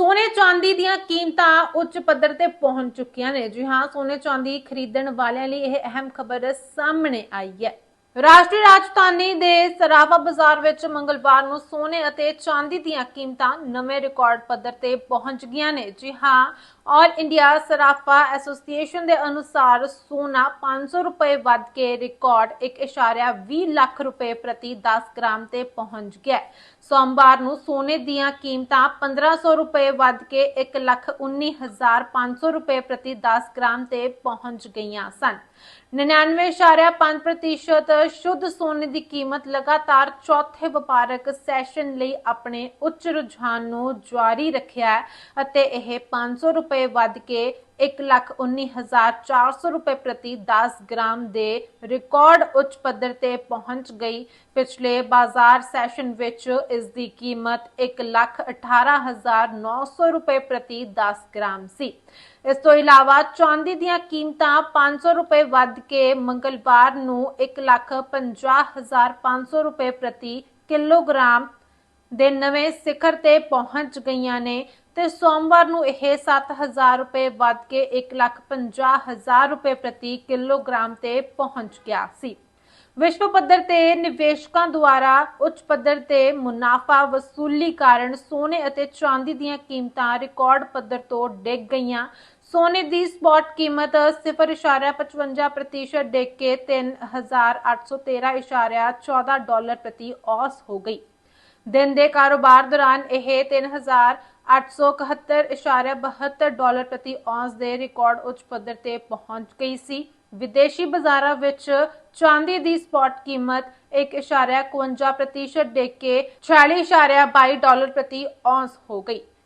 ਸੋਨੇ ਚਾਂਦੀ ਦੀਆਂ ਕੀਮਤਾਂ ਉੱਚ ਪੱਧਰ ਤੇ ਪਹੁੰਚ ਚੁੱਕੀਆਂ ਨੇ। ਜੀ ਹਾਂ, ਸੋਨੇ ਚਾਂਦੀ ਖਰੀਦਣ ਵਾਲਿਆਂ ਲਈ ਇਹ ਅਹਿਮ ਖਬਰ ਸਾਹਮਣੇ ਆਈ ਹੈ। ਰਾਸ਼ਟਰੀ ਰਾਜਧਾਨੀ ਦੇ ਸਰਾਫਾ ਬਾਜ਼ਾਰ ਵਿੱਚ ਮੰਗਲਵਾਰ ਨੂੰ ਸੋਨੇ ਅਤੇ ਚਾਂਦੀ ਦੀਆਂ ਕੀਮਤਾਂ ਨਵੇਂ ਰਿਕਾਰਡ ਪੱਧਰ ਤੇ ਪਹੁੰਚ ਗਈਆਂ ਨੇ। ਜੀ ਹਾਂ ਆਲ ਇੰਡੀਆ ਸਰਾਫਾ ਐਸੋਸੀਏਸ਼ਨ ਦੇ ਅਨੁਸਾਰ ਸੋਨਾ 500 ਰੁਪਏ ਵੱਧ ਕੇ ਰਿਕਾਰਡ 1.20 ਲੱਖ ਰੁਪਏ ਪ੍ਰਤੀ 10 ਗ੍ਰਾਮ ਤੇ ਪਹੁੰਚ ਗਿਆ ਸੋਮਵਾਰ ਨੂੰ ਸੋਨੇ ਦੀਆਂ ਕੀਮਤਾਂ 1500 ਰੁਪਏ ਵੱਧ ਕੇ 119500 ਰੁਪਏ ਪ੍ਰਤੀ 10 ਗ੍ਰਾਮ ਤੇ ਪਹੁੰਚ ਗਈਆਂ ਸਨ। 99.5% ਸ਼ੁੱਧ ਸੋਨੇ ਦੀ ਕੀਮਤ ਲਗਾਤਾਰ ਚੌਥੇ ਵਪਾਰਕ ਸੈਸ਼ਨ ਲਈ ਆਪਣੇ ਉੱਚ ਰੁਝਾਨ ਨੂੰ ਜਾਰੀ ਰੱਖਿਆ ਹੈ ਅਤੇ ਇਹ 500 ਰੁਪਏ ਵੱਧ ਕੇ 119400 ਰੁਪਏ ਪ੍ਰਤੀ 10 ਗ੍ਰਾਮ ਦੇ ਰਿਕਾਰਡ ਉੱਚ ਪੱਧਰ ਤੇ ਪਹੁੰਚ ਗਈ। ਪਿਛਲੇ ਬਾਜ਼ਾਰ ਸੈਸ਼ਨ ਵਿੱਚ ਇਸ ਦੀ ਕੀਮਤ 118900 ਰੁਪਏ ਪ੍ਰਤੀ 10 ਗ੍ਰਾਮ ਸੀ। ਇਸ ਤੋਂ ਇਲਾਵਾ ਚਾਂਦੀ ਦੀਆਂ ਕੀਮਤਾਂ 500 ਰੁਪਏ ਵੱਧ ਕੇ ਮੰਗਲਵਾਰ ਨੂੰ 150500 ਰੁਪਏ ਪ੍ਰਤੀ ਕਿਲੋਗ੍ਰਾਮ ਦੇ ਨਵੇਂ ਸਿਖਰ ਤੇ ਪਹੁੰਚ ਗਈਆਂ ਨੇ ਤੇ ਸੋਮਵਾਰ ਨੂੰ ਇਹ 7000 ਰੁਪਏ ਵੱਧ ਕੇ 150000 ਰੁਪਏ ਪ੍ਰਤੀ ਕਿਲੋਗ੍ਰਾਮ ਤੇ ਪਹੁੰਚ ਗਿਆ ਸੀ। ਵਿਸ਼ਵ ਪੱਧਰ ਤੇ ਨਿਵੇਸ਼ਕਾਂ ਦੁਆਰਾ ਉੱਚ ਪੱਧਰ ਤੇ ਮੁਨਾਫਾ ਵਸੂਲੀ ਕਾਰਨ ਸੋਨੇ ਅਤੇ ਚਾਂਦੀ ਦੀਆਂ ਕੀਮਤਾਂ ਰਿਕਾਰਡ ਪੱਧਰ ਤੋਂ ਡਿੱਗ ਗਈਆਂ। ਸੋਨੇ ਦੀ ਸਪੌਟ ਕੀਮਤ 0.55% ਡਿੱਗ ਕੇ 3813.14 ਡਾਲਰ ਪ੍ਰਤੀ ਔਸ ਹੋ ਗਈ। ਦਿਨ ਦੇ ਕਾਰੋਬਾਰ ਦੌਰਾਨ ਇਹ 3871.72 ਡਾਲਰ ਪ੍ਰਤੀ ਔਂਸ ਦੇ ਰਿਕਾਰਡ ਉੱਚ ਪੱਧਰ ਤੇ ਪਹੁੰਚ ਗਈ ਸੀ। ਵਿਦੇਸ਼ੀ ਬਾਜ਼ਾਰਾਂ ਵਿੱਚ ਚਾਂਦੀ ਦੀ ਸਪੌਟ ਕੀਮਤ 1.51% ਡਿੱਗ ਕੇ 46.22 ਡਾਲਰ ਪ੍ਰਤੀ ਔਂਸ ਹੋ ਗਈ।